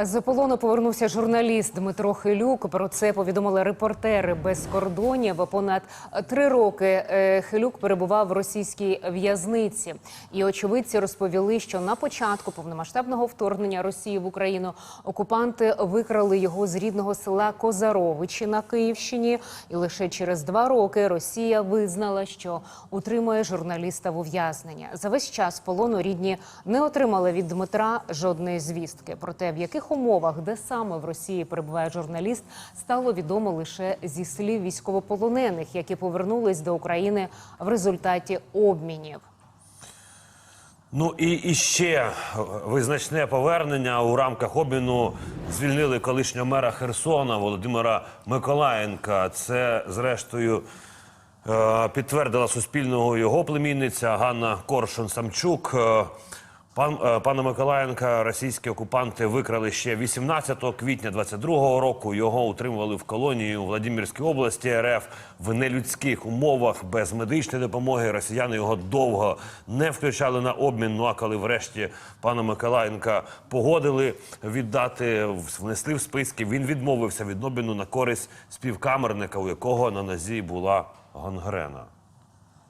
З полону повернувся журналіст Дмитро Хилюк. Про це повідомили репортери без кордонів. Понад три роки е, Хилюк перебував в російській в'язниці. І очевидці розповіли, що на початку повномасштабного вторгнення Росії в Україну окупанти викрали його з рідного села Козаровичі на Київщині. І лише через два роки Росія визнала, що утримує журналіста в ув'язненні. За весь час полону рідні не отримали від Дмитра жодної звістки. Проте в яких умовах, де саме в Росії перебуває журналіст, стало відомо лише зі слів військовополонених, які повернулись до України в результаті обмінів. Ну і, і ще визначне повернення у рамках обміну звільнили колишнього мера Херсона Володимира Миколаєнка. Це, зрештою, е, підтвердила Суспільного його племінниця Ганна Коршун Самчук. Пан е, пана Миколаєнка російські окупанти викрали ще 18 квітня 22-го року. Його утримували в колонії у Владимирській області РФ в нелюдських умовах без медичної допомоги. Росіяни його довго не включали на обмін. Ну а коли врешті пана Миколаєнка погодили віддати, внесли в списки. Він відмовився від обміну на користь співкамерника, у якого на нозі була гангрена.